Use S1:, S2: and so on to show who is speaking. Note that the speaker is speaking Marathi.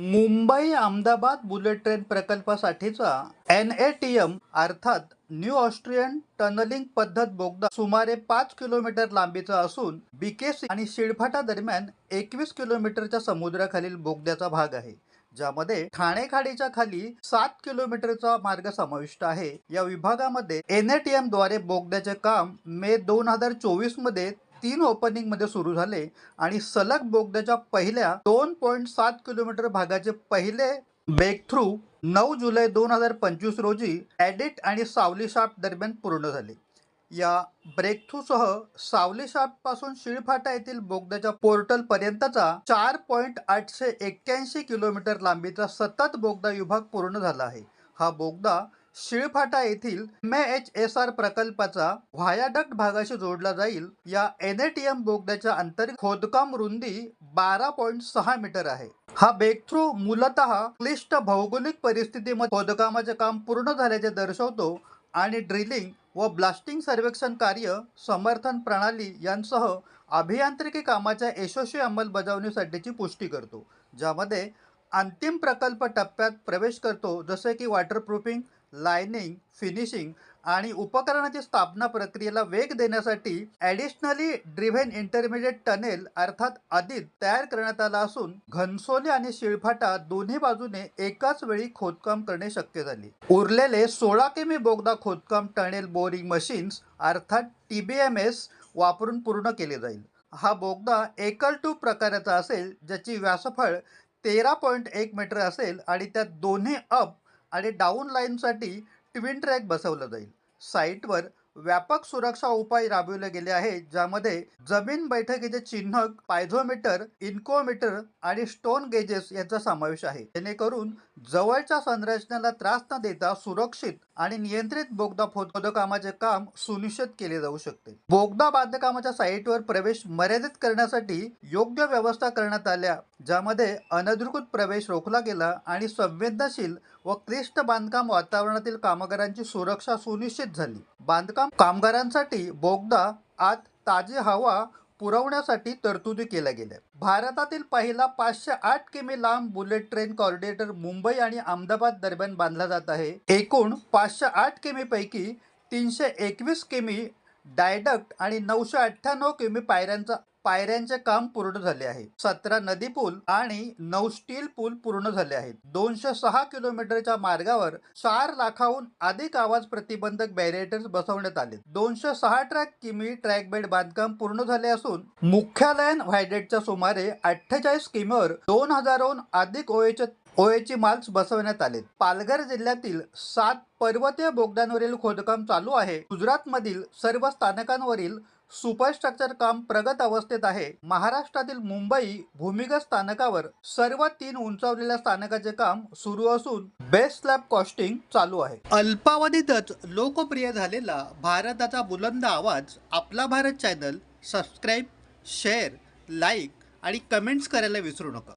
S1: मुंबई अहमदाबाद बुलेट ट्रेन प्रकल्पासाठीचा एन ए टी एम अर्थात न्यू ऑस्ट्रियन टनलिंग पद्धत बोगदा सुमारे पाच किलोमीटर लांबीचा असून बीकेसी आणि शिळफाटा दरम्यान एकवीस किलोमीटरच्या समुद्राखालील बोगद्याचा भाग आहे ज्यामध्ये ठाणे खाडीच्या खाली सात किलोमीटरचा मार्ग समाविष्ट आहे. या विभागामध्ये एन ए टी एमद्वारे बोगद्याचे काम मे दोन हजार चोवीसमध्ये तीन ओपनिंगमध्ये सुरू झाले आणि सलग बोगद्याच्या पहिल्या दोन पॉईंट सात किलोमीटर भागाचे पहिले ब्रेक थ्रू नऊ जुलै दोन हजार पंचवीस रोजी ॲडिट आणि सावली शाप दरम्यान पूर्ण झाले. या ब्रेक थ्रूसह सावली शापपासून शिळफाटा येथील बोगद्याच्या पोर्टलपर्यंतचा चार पॉईंट आठशे एक्क्याऐंशी किलोमीटर लांबीचा सतत बोगदा विभाग पूर्ण झाला आहे. हा बोगदा शिळफाटा येथील एम एच एस आर प्रकल्पाचा व्हायाडक्ट भागाशी जोडला जाईल. या एन ए टी एम बोगद्याच्या अंतर्गत खोदकाम रुंदी बारा पॉईंट सहा मीटर आहे. हा ब्रेकथ्रू थ्रू मूलतः क्लिष्ट भौगोलिक परिस्थितीमध्ये खोदकामाचे काम पूर्ण झाल्याचे दर्शवतो आणि ड्रिलिंग व ब्लास्टिंग सर्वेक्षण कार्य समर्थन प्रणाली यांसह अभियांत्रिकी कामाच्या यशस्वी अंमलबजावणीसाठीची पुष्टी करतो. ज्यामध्ये अंतिम प्रकल्प टप्प्यात प्रवेश करतो जसे की वॉटरप्रूफिंग लायनिंग फिनिशिंग आणि उपकरणाची स्थापना प्रक्रियेला वेग देण्यासाठी ॲडिशनली ड्रिव्हेन इंटरमिडिएट टनेल अर्थात आदित तयार करण्यात आला असून घनसोली आणि शिळफाटा दोन्ही बाजूने एकाच वेळी खोदकाम करणे शक्य झाले. उरलेले सोळा किमी बोगदा खोदकाम टनेल बोरिंग मशीन्स अर्थात टी बी एम एस वापरून पूर्ण केले जाईल. हा बोगदा एकल टू प्रकाराचा असेल ज्याची व्यासफळ तेरा पॉईंट एक मीटर असेल आणि त्यात दोन्ही अप आणि डाऊन लाईनसाठी ट्विन ट्रॅक बसवलं जाईल. साईटवर व्यापक सुरक्षा उपाय राबविले गेले आहेत ज्यामध्ये जमीन बैठकीचे चिन्ह पायझोमीटर इन्कोमीटर आणि स्टोन गेजेस यांचा समावेश आहे. जेणेकरून जवळच्या संरचनेला त्रास न देता सुरक्षित आणि नियंत्रित बोगदा खोदकामाचे काम सुनिश्चित केले जाऊ शकते. बोगदा बांधकामाच्या साईटवर प्रवेश मर्यादित करण्यासाठी योग्य व्यवस्था करण्यात आल्या ज्यामध्ये अनधिकृत प्रवेश रोखला गेला आणि संवेदनशील व क्लिष्ट बांधकाम वातावरणातील कामगारांची सुरक्षा सुनिश्चित झाली. बांधकाम कामगारांसाठी बोगदा आत ताजी हवा पुरवण्यासाठी तरतुदी केल्या गेल्या. भारतातील पहिला पाचशे आठ किमी लांब बुलेट ट्रेन कॉरिडॉर मुंबई आणि अहमदाबाद दरम्यान बांधला जात आहे. एकूण पाचशे आठ किमी पैकी तीनशे एकवीस किमी डायडक्ट आणि नऊशे अठ्ठ्याण्णव किमी पायऱ्यांचा पायऱ्यांचे काम पूर्ण झाले आहे. सतरा नदी पूल आणि नऊ स्टील पूल पूर्ण झाले आहेत. दोनशे सहा किलोमीटरच्या मार्गावर चार लाखाहून अधिक आवाज प्रतिबंधक बॅरिएटर्स बसवण्यात आले. दोनशे सहा ट्रॅक किमी ट्रॅक बेड बांधकाम पूर्ण झाले असून मुख्यालयन व्हायडेटच्या सुमारे अठ्ठेचाळीस किमीवर दोन हजारहून अधिक ओएचे ओएची माल्स बसवण्यात आले पालघर जिल्ह्यातील सात पर्वतीय बोगद्यांवरील खोदकाम चालू आहे. गुजरातमधील सर्व स्थानकांवरील सुपरस्ट्रक्चर काम प्रगत अवस्थेत आहे. महाराष्ट्रातील मुंबई भूमिगत स्थानकावर सर्व तीन उंचावलेल्या स्थानकाचे काम सुरू असून बेस्ट स्लॅब कॉस्टिंग चालू आहे. अल्पावधीतच लोकप्रिय झालेला भारताचा बुलंद आवाज आपला Bharat channel subscribe share like आणि कमेंट्स करायला विसरू नका.